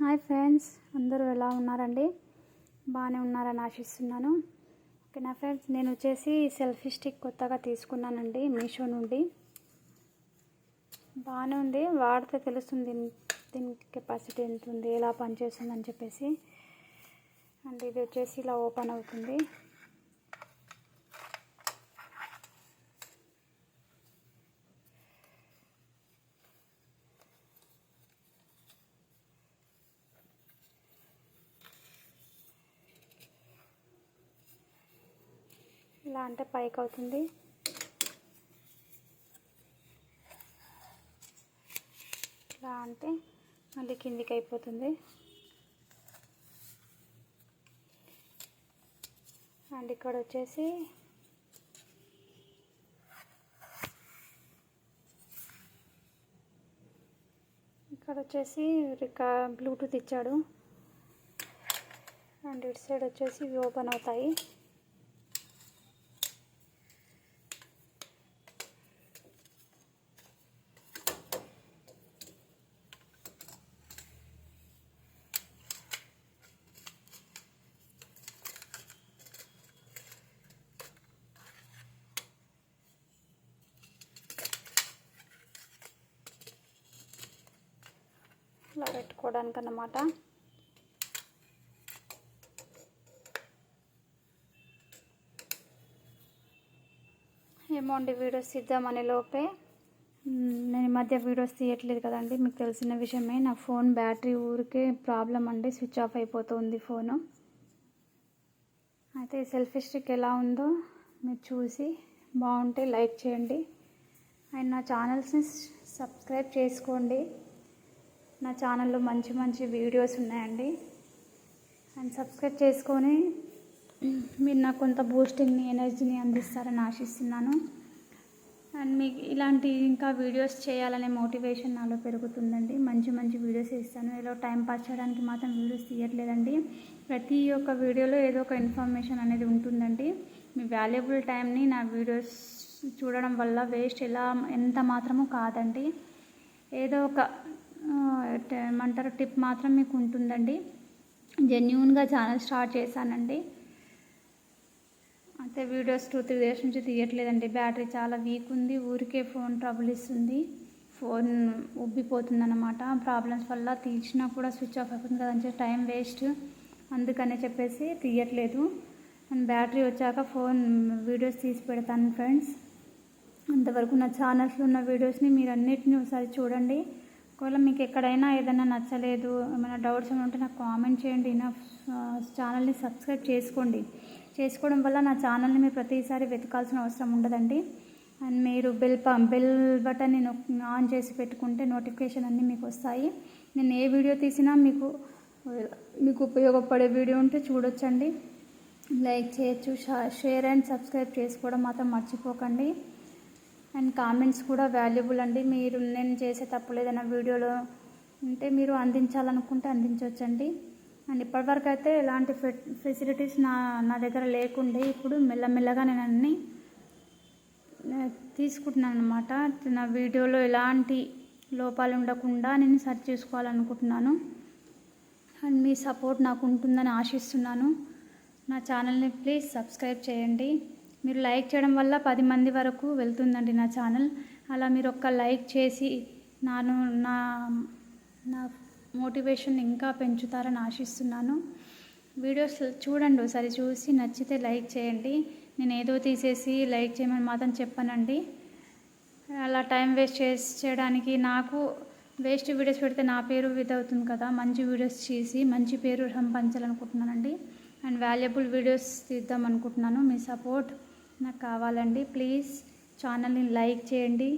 Hi friends అందరూ ఎలా ఉన్నారండి? బాగానే ఉన్నారని ఆశిస్తున్నాను. ఓకే నా ఫ్రెండ్స్ నేను వచ్చేసి సెల్ఫీ స్టిక్ కొత్తగా తీసుకున్నానండి మీషో నుండి. బాగానే ఉంది వాడితే తెలుస్తుంది దీని కెపాసిటీ ఎంత ఉంది ఎలా పనిచేస్తుంది అని చెప్పేసి. అండ్ ఇది వచ్చేసి ఇలా ఓపెన్ అవుతుంది. ఇలా అంటే పైకి అవుతుంది ఇలా అంటే మళ్ళీ కిందికి అయిపోతుంది అండ్ ఇక్కడ వచ్చేసి ఇక్కడ వచ్చేసి రికా బ్లూటూత్ ఇచ్చాడు. అండ్ ఇటు సైడ్ వచ్చేసి ఇవి ఓపెన్ అవుతాయి. ఇట్లా పెట్టుకోవడానికి అన్నమాట ఏమో అండి వీడియోస్ తీద్దామనే లోపే. నేను ఈ మధ్య వీడియోస్ తీయట్లేదు కదండి మీకు తెలిసిన విషయమే. నా ఫోన్ బ్యాటరీ ఊరికే ప్రాబ్లం అండి స్విచ్ ఆఫ్ అయిపోతుంది ఫోను. అయితే ఈ సెల్ఫీ స్టిక్ ఎలా ఉందో మీరు చూసి బాగుంటే లైక్ చేయండి. అండ్ నా ఛానల్స్ని సబ్స్క్రైబ్ చేసుకోండి. నా ఛానల్లో మంచి మంచి వీడియోస్ ఉన్నాయండి. అండ్ సబ్స్క్రైబ్ చేసుకొని మీరు నాకు కొంత బూస్టింగ్ని ఎనర్జీని అందిస్తారని ఆశిస్తున్నాను. అండ్ మీకు ఇలాంటి ఇంకా వీడియోస్ చేయాలనే మోటివేషన్ నాలో పెరుగుతుందండి. మంచి మంచి వీడియోస్ ఇస్తాను ఏదో టైం పాస్ చేయడానికి మాత్రం వీడియోస్ తీయట్లేదండి. ప్రతి ఒక్క వీడియోలో ఏదో ఒక ఇన్ఫర్మేషన్ అనేది ఉంటుందండి. మీ వాల్యుబుల్ టైంని నా వీడియోస్ చూడడం వల్ల వేస్ట్ ఎలా ఎంత మాత్రమో కాదండి. ఏదో ఒక ఏమంటారు టిప్ మాత్రం మీకు ఉంటుందండి జెన్యున్గా ఛానల్ స్టార్ట్ చేశానండి. అయితే వీడియోస్ టూ త్రీ డేస్ నుంచి తీయట్లేదండి. బ్యాటరీ చాలా వీక్ ఉంది. ఊరికే ఫోన్ ట్రబుల్ ఇస్తుంది. ఫోన్ ఉబ్బిపోతుందన్నమాట. ప్రాబ్లమ్స్ వల్ల తీసినా కూడా స్విచ్ ఆఫ్ అయిపోతుంది కదని టైం వేస్ట్. అందుకనే చెప్పేసి తీయట్లేదు. అండ్ బ్యాటరీ వచ్చాక ఫోన్ వీడియోస్ తీసి పెడతాను ఫ్రెండ్స్. అంతవరకు నా ఛానల్స్లో ఉన్న వీడియోస్ని మీరు అన్నిటిని ఒకసారి చూడండి. ఒకవేళ మీకు ఎక్కడైనా ఏదైనా నచ్చలేదు ఏమైనా డౌట్స్ ఏమైనా ఉంటే నాకు కామెంట్ చేయండి. నా ఛానల్ని సబ్స్క్రైబ్ చేసుకోండి. చేసుకోవడం వల్ల నా ఛానల్ని మీరు ప్రతిసారి వెతకాల్సిన అవసరం ఉండదండి. అండ్ మీరు బెల్ ప బెల్ బటన్ని నేను ఆన్ చేసి పెట్టుకుంటే నోటిఫికేషన్ అన్నీ మీకు వస్తాయి. నేను ఏ వీడియో తీసినా మీకు మీకు ఉపయోగపడే వీడియో ఉంటే చూడొచ్చండి. లైక్ చేయొచ్చు షా- షేర్ అండ్ సబ్స్క్రైబ్ చేసుకోవడం మాత్రం మర్చిపోకండి. కామెంట్స్ కూడా వాల్యుబుల్ అండి. మీరు నేను చేసే తప్పులు ఏదైనా వీడియోలో ఉంటే మీరు అందించాలనుకుంటే అందించవచ్చండి. అండ్ ఇప్పటివరకు అయితే ఎలాంటి ఫె ఫెసిలిటీస్ నా నా దగ్గర లేకుండే ఇప్పుడు మెల్లమెల్లగా నేను అన్నీ తీసుకుంటున్నాను అనమాట నా వీడియోలో ఎలాంటి లోపాలు ఉండకుండా నేను సర్చ్ చేసుకోవాలనుకుంటున్నాను. అండ్ మీ సపోర్ట్ నాకు ఉంటుందని ఆశిస్తున్నాను. నా ఛానల్ని ప్లీజ్ సబ్స్క్రైబ్ చేయండి. మీరు లైక్ చేయడం వల్ల పది మంది వరకు వెళ్తుందండి నా ఛానల్. అలా మీరు ఒక్క లైక్ చేసి నాను నా నా మోటివేషన్ ఇంకా పెంచుతారని ఆశిస్తున్నాను. వీడియోస్ చూడండి ఒకసారి చూసి నచ్చితే లైక్ చేయండి. నేను ఏదో తీసేసి లైక్ చేయమని మాత్రం చెప్పానండి. అలా టైం వేస్ట్ చేసి చేయడానికి నాకు వేస్ట్ వీడియోస్ పెడితే నా పేరు ఇది అవుతుంది కదా మంచి వీడియోస్ చేసి మంచి పేరు సంపాదించాలనుకుంటున్నానండి. అండ్ వాల్యుబుల్ వీడియోస్ తీద్దాం అనుకుంటున్నాను మీ సపోర్ట్ నాకు కావాలండి ప్లీజ్ ఛానల్ని లైక్ చేయండి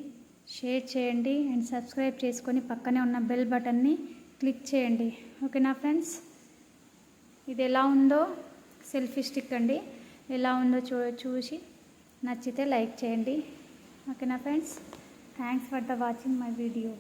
షేర్ చేయండి అండ్ సబ్స్క్రైబ్ చేసుకొని పక్కనే ఉన్న బెల్ బటన్ని క్లిక్ చేయండి. ఓకేనా ఫ్రెండ్స్ ఇది ఎలా ఉందో సెల్ఫీ స్టిక్ అండి. ఎలా ఉందో చూ చూసి నచ్చితే లైక్ చేయండి. ఓకేనా friends thanks for the watching my video